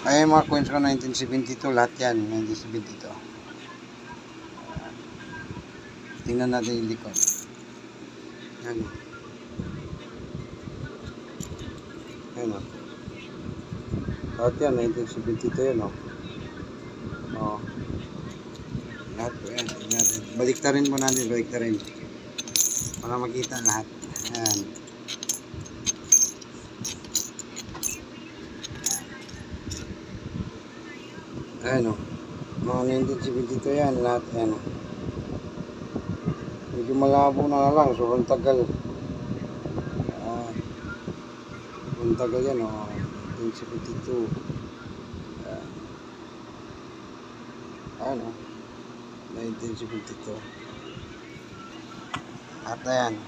Ay, mga coins ko 1972, lahat yan, 1972. Tingnan natin yung likod. Yan. Yan o. Lahat yan, 1972 yan o. Oo. Lahat po yan. Tingnan natin. Baliktarin mo natin, baliktarin. Para makita lahat. Yan. Ayan o. Mga 1972 yan, lahat yan o. Medyo malabo na lang, sobrang tagal. Ah, sobrang tagal yan o. 1972. Ayan. Ayan o. 1972. At ayan.